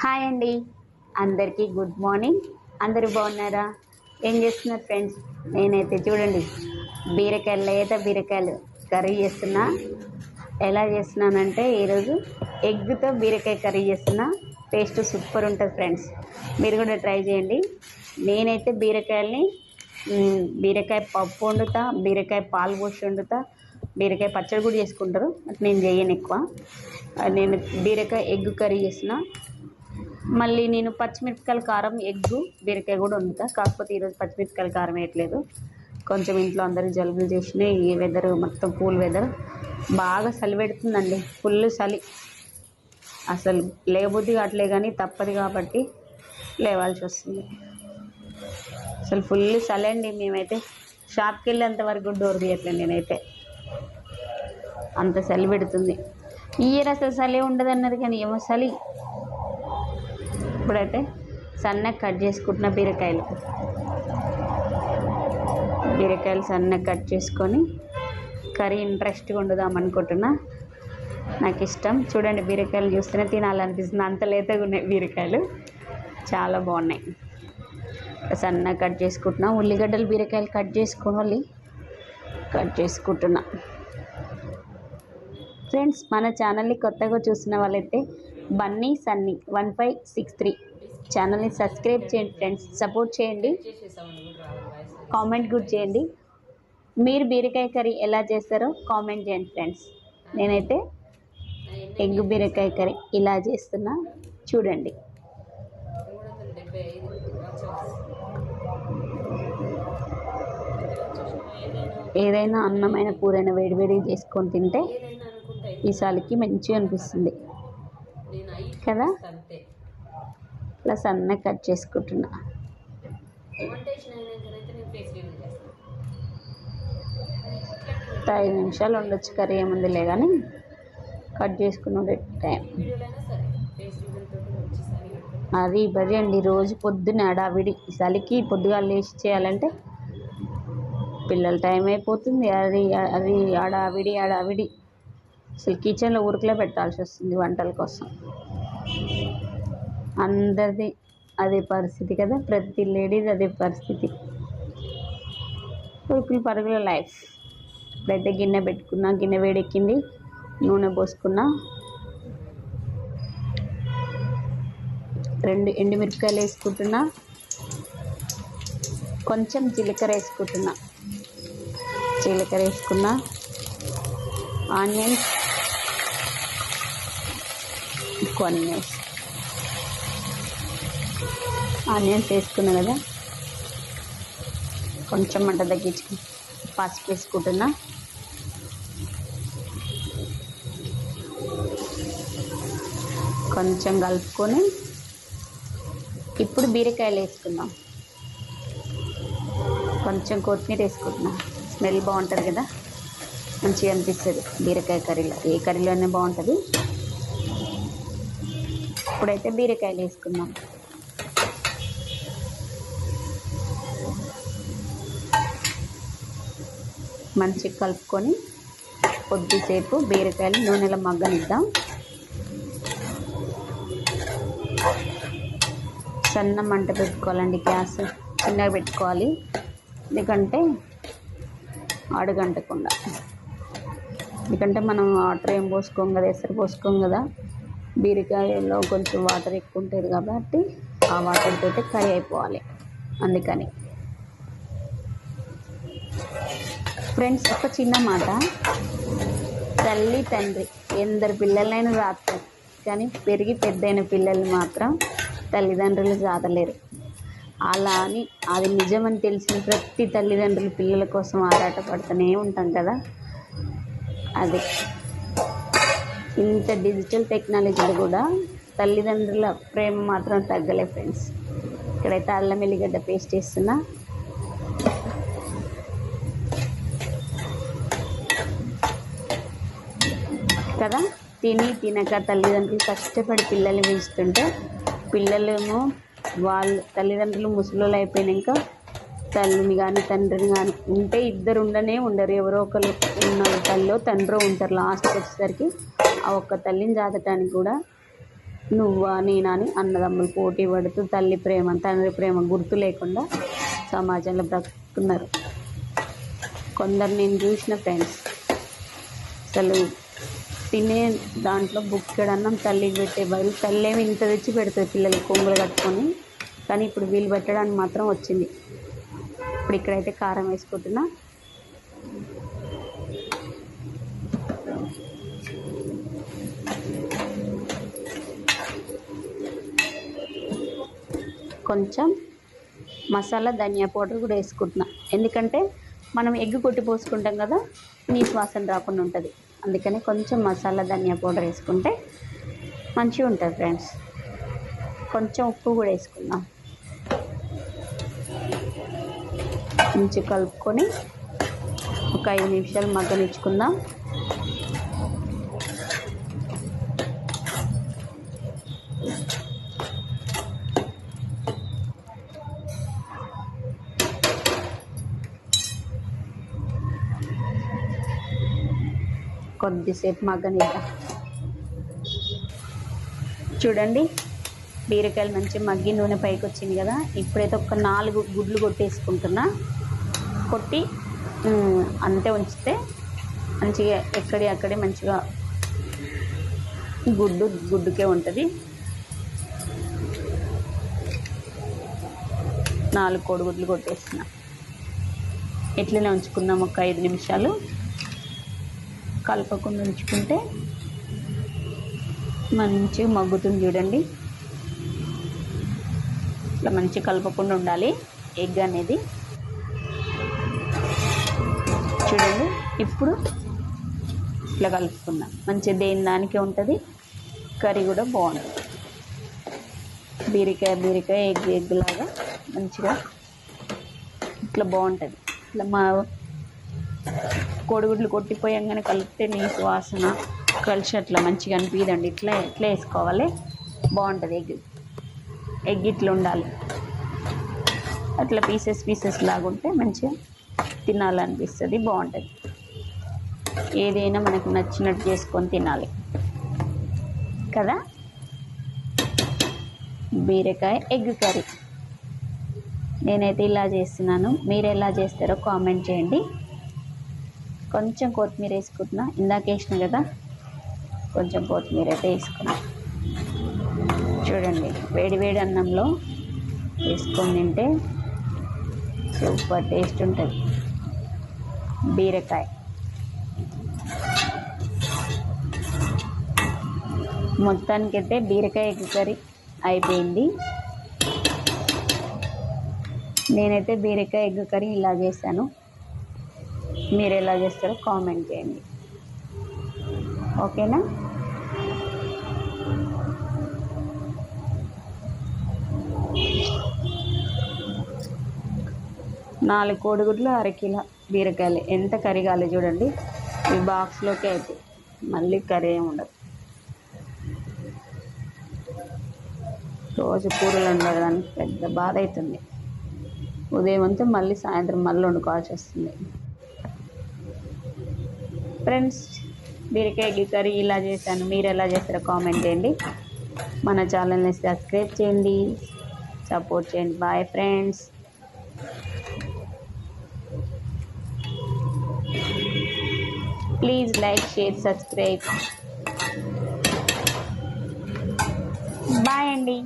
Hi అండి. అందరికీ good morning. అందరూ బాగున్నారా? ఏం చేస్తున్నారు ఫ్రెండ్స్? నేనైతే చూడండి బీరకాయలు లేత బీరకాయలు కర్రీ చేస్తున్నా. ఎలా చేస్తున్నానంటే ఈరోజు ఎగ్తో బీరకాయ కర్రీ చేస్తున్నా. టేస్ట్ సూపర్ ఉంటుంది ఫ్రెండ్స్. మీరు కూడా ట్రై చేయండి. నేనైతే బీరకాయల్ని బీరకాయ పప్పు వండుతా బీరకాయ పాలు పోసి వండుతా. బీరకాయ పచ్చడి కూడా చేసుకుంటారు నేను చేయను ఎక్కువ. నేను బీరకాయ ఎగ్ కర్రీ చేసిన మళ్ళీ నేను పచ్చిమిరపకాయల కారం ఎగ్గు బీరకాయ కూడా వండుతా. కాకపోతే ఈరోజు పచ్చిమిరపకాయల కారం వేయట్లేదు. కొంచెం ఇంట్లో అందరూ జలుబులు చేసినాయి. ఈ వెదర్ మొత్తం కూల్ వెదర్ బాగా చలి పెడుతుందండి. ఫుల్ చలి. అసలు లేబుద్ది కావట్లే కానీ తప్పదు కాబట్టి లేవాల్సి వస్తుంది. అసలు ఫుల్ చలి అండి మేమైతే. షాప్కి వెళ్ళేంత వరకు డోర్ తీయట్లేదు నేనైతే. అంత చలి పెడుతుంది. ఈ ఇయర్ అసలు చలి ఉండదు అన్నారు కానీ ఏమో చలి. ఇప్పుడైతే సన్నగా కట్ చేసుకుంటున్న బీరకాయలు. బీరకాయలు సన్నగా కట్ చేసుకొని కర్రీ ఇంట్రెస్ట్గా వండుదాం అనుకుంటున్నా. నాకు ఇష్టం. చూడండి బీరకాయలు చూస్తేనే తినాలనిపిస్తుంది. అంత లేతగా ఉన్నాయి బీరకాయలు. చాలా బాగున్నాయి. సన్నగా కట్ చేసుకుంటున్నా. ఉల్లిగడ్డలు బీరకాయలు కట్ చేసుకోవాలి. కట్ చేసుకుంటున్నా. ఫ్రెండ్స్ మన ఛానల్ని కొత్తగా చూసిన వాళ్ళైతే Bunny Sunny one five six three. ఛానల్ని సబ్స్క్రైబ్ చేయండి ఫ్రెండ్స్. సపోర్ట్ చేయండి. కామెంట్ కూడా చేయండి. మీరు బీరకాయ కర్రీ ఎలా చేస్తారో కామెంట్ చేయండి ఫ్రెండ్స్. నేనైతే ఎగ్ బీరకాయ కర్రీ ఇలా చేస్తున్నా. చూడండి. ఏదైనా అన్నమైన కూరైనా వేడివేడి చేసుకొని తింటే ఈసారికి మంచిగా అనిపిస్తుంది. కదా? ఇట్లా సన్నగా కట్ చేసుకుంటున్నా. ఐదు నిమిషాలు ఉండొచ్చు కర్రీ ఏముందిలే కానీ కట్ చేసుకున్న టైం. అది బరి అండి రోజు పొద్దున్న హడావిడి. చలికి పొద్దుగా లేచి చేయాలంటే పిల్లల టైం అయిపోతుంది. అది అది హడావిడి హడావిడి. అసలు కిచెన్లో ఉరుకులో పెట్టాల్సి వస్తుంది వంటల కోసం. అందరిది అదే పరిస్థితి కదా ప్రతి లేడీది అదే పరిస్థితి. ఉరుకులు పరుగుల లైఫ్. ఇప్పుడైతే గిన్నె పెట్టుకున్నా గిన్నె వేడెక్కింది నూనె పోసుకున్నా. రెండు ఎండుమిరపకాయలు వేసుకుంటున్నా. కొంచెం జీలకర్ర వేసుకుంటున్నా. జీలకర్ర వేసుకున్నా. ఆనియన్స్ కొన్ని ఆనియన్స్ ఆనియన్స్ వేసుకున్నా కదా. కొంచెం మంట తగ్గించుకు పసుపు వేసుకుంటున్నా. కొంచెం కలుపుకొని ఇప్పుడు బీరకాయలు వేసుకుందాం. కొంచెం కొత్తిమీర వేసుకుంటున్నాం. స్మెల్ బాగుంటుంది కదా. మంచిగా అనిపిస్తుంది బీరకాయ కర్రీలో. ఏ కర్రీలోనే బాగుంటుంది. ఇప్పుడైతే బీరకాయలు వేసుకుందాం. మంచిగా కలుపుకొని కొద్దిసేపు బీరకాయలు నూనెలో మగ్గనిద్దాం. సన్న మంట పెట్టుకోవాలండి గ్యాస్ చిన్నగా పెట్టుకోవాలి. ఎందుకంటే అడుగంటకుండా ఎందుకంటే మనం వాటర్ ఏం పోసుకోం కదా ఎసరు పోసుకోం కదా. బీరకాయలో కొంచెం వాటర్ ఎక్కువ ఉంటుంది కాబట్టి ఆ వాటర్ తోటి కర్రీ అయిపోవాలి. అందుకని. ఫ్రెండ్స్ ఒక చిన్న మాట. తల్లి తండ్రి. ఎందరు పిల్లలైనా రాస్తారు కానీ పెరిగి పెద్దయిన పిల్లలు మాత్రం తల్లిదండ్రులు సాధలేరు అలా అని అది నిజమని తెలిసిన ప్రతి తల్లిదండ్రులు పిల్లల కోసం ఆరాటపడుతూనే ఉంటాం కదా. అది. ఇంత డిజిటల్ టెక్నాలజీలో కూడా తల్లిదండ్రుల ప్రేమ మాత్రం తగ్గలే ఫ్రెండ్స్. ఇక్కడైతే అల్లం ఎల్లిగడ్డ పేస్ట్ వేస్తున్నా కదా? తిని తినక తల్లిదండ్రులు కష్టపడి పిల్లల్ని పెంచుతుంటే పిల్లలేమో వాళ్ళు తల్లిదండ్రులు ముసలోళ్ళు అయిపోయినాక తల్లిని కానీ తండ్రిని కానీ ఉంటే ఇద్దరు ఉండనే ఉండరు. ఎవరో ఒకరు ఉన్న తల్లో తండ్రో ఉంటారు. లాస్ట్కి వచ్చేసరికి ఆ ఒక్క తల్లిని జాతటానికి కూడా నువ్వా నేనా అని అన్నదమ్ములు పోటీ పడుతూ తల్లి ప్రేమ తండ్రి ప్రేమ గుర్తు లేకుండా సమాజంలో బ్రతుకుతున్నారు. కొందరు నేను చూసిన ఫ్రెండ్స్ అసలు తినే దాంట్లో బుక్కెడన్నం తల్లికి పెట్టే బదులు తల్లేమి ఇంత తెచ్చి పెడుతుంది పిల్లలు కొంగులు కట్టుకొని. కానీ ఇప్పుడు వీళ్ళు పెట్టడానికి మాత్రం వచ్చింది. ఇప్పుడు ఇక్కడైతే కారం వేసుకుంటున్నా. కొంచెం మసాలా ధనియా పౌడర్ కూడా వేసుకుంటున్నా. ఎందుకంటే మనం ఎగ్ కొట్టి పోసుకుంటాం కదా నీసు వాసన రాకుండా ఉంటుంది. అందుకని కొంచెం మసాలా ధనియా పౌడర్ వేసుకుంటే మంచిగా ఉంటుంది ఫ్రెండ్స్. కొంచెం ఉప్పు కూడా వేసుకుందాం. మంచి కలుపుకొని ఒక ఐదు నిమిషాలు మగ్గనిచ్చుకుందాం. కొద్దిసేపు మగ్గనిద్దాం. చూడండి బీరకాయలు మంచి మగ్గి నూనె పైకి వచ్చింది కదా. ఇప్పుడైతే ఒక నాలుగు గుడ్లు కొట్టేసుకుంటున్నా. కొట్టి అంతే ఉంచితే మంచిగా ఎక్కడి అక్కడే మంచిగా గుడ్డు గుడ్డుకే ఉంటుంది. నాలుగు కోడిగుడ్లు కొట్టేసిన. ఇట్లనే ఉంచుకుందాం ఒక ఐదు నిమిషాలు. కలపకుండా ఉంచుకుంటే మంచిగా మగ్గుతుంది చూడండి. ఇట్లా మంచిగా కలపకుండా ఉండాలి ఎగ్ అనేది. చూడండి. ఇప్పుడు ఇట్లా కలుపుకుందాం. మంచిగా దేని దానికే ఉంటుంది? కర్రీ కూడా బాగుంటుంది. బీరకాయ బీరకాయ ఎగ్ ఎగ్ లాగా మంచిగా ఇట్లా బాగుంటుంది. ఇట్లా మా కోడిగుడ్లు కొట్టిపోయంగానే కలిపితే నీసు వాసన కలిసి అట్లా మంచిగా అనిపించదండి ఇట్లా ఇట్లా వేసుకోవాలి. బాగుంటుంది ఎగ్. ఎగ్ ఇట్లా ఉండాలి. అట్లా పీసెస్ పీసెస్ లాగా ఉంటే మంచిగా తినాలనిపిస్తుంది బాగుంటుంది. ఏదైనా మనకు నచ్చినట్టు చేసుకొని తినాలి. కదా? బీరకాయ ఎగ్ కర్రీ. నేనైతే ఇలా చేస్తున్నాను. మీరు ఎలా చేస్తారో కామెంట్ చేయండి. కొంచెం కొత్తిమీర వేసుకుంటున్నా. ఇందాక వేసిన కదా? కొంచెం కొత్తిమీర అయితే వేసుకున్నా. చూడండి వేడి వేడి అన్నంలో వేసుకొని తింటే సూపర్ టేస్ట్ ఉంటుంది. బీరకాయ. మొత్తానికైతే బీరకాయ ఎగ్ కర్రీ అయిపోయింది. నేనైతే బీరకాయ ఎగ్ కర్రీ ఇలా చేశాను. మీరు ఎలా చేస్తారో కామెంట్ చేయండి. ఓకేనా? నాలుగు కోడిగుడ్లు అరకిలో బీరకాయలు. ఎంత కర్రీ కాలేదు చూడండి. ఈ బాక్స్లోకి అయితే మళ్ళీ కర్రీ ఏమి ఉండదు. రోజు కూరలు వండడానికి పెద్ద బాధ అవుతుంది ఉదయం అంతా మళ్ళీ సాయంత్రం మళ్ళీ వండుకోవాల్సి వస్తుంది. ఫ్రెండ్స్ బీరకాయ కర్రీ ఇలా చేశాను. మీరు ఎలా చేస్తారో కామెంట్ చేయండి. మన ఛానల్ని సబ్స్క్రైబ్ చేయండి. సపోర్ట్ చేయండి. Bye friends. Please like share subscribe bye అండి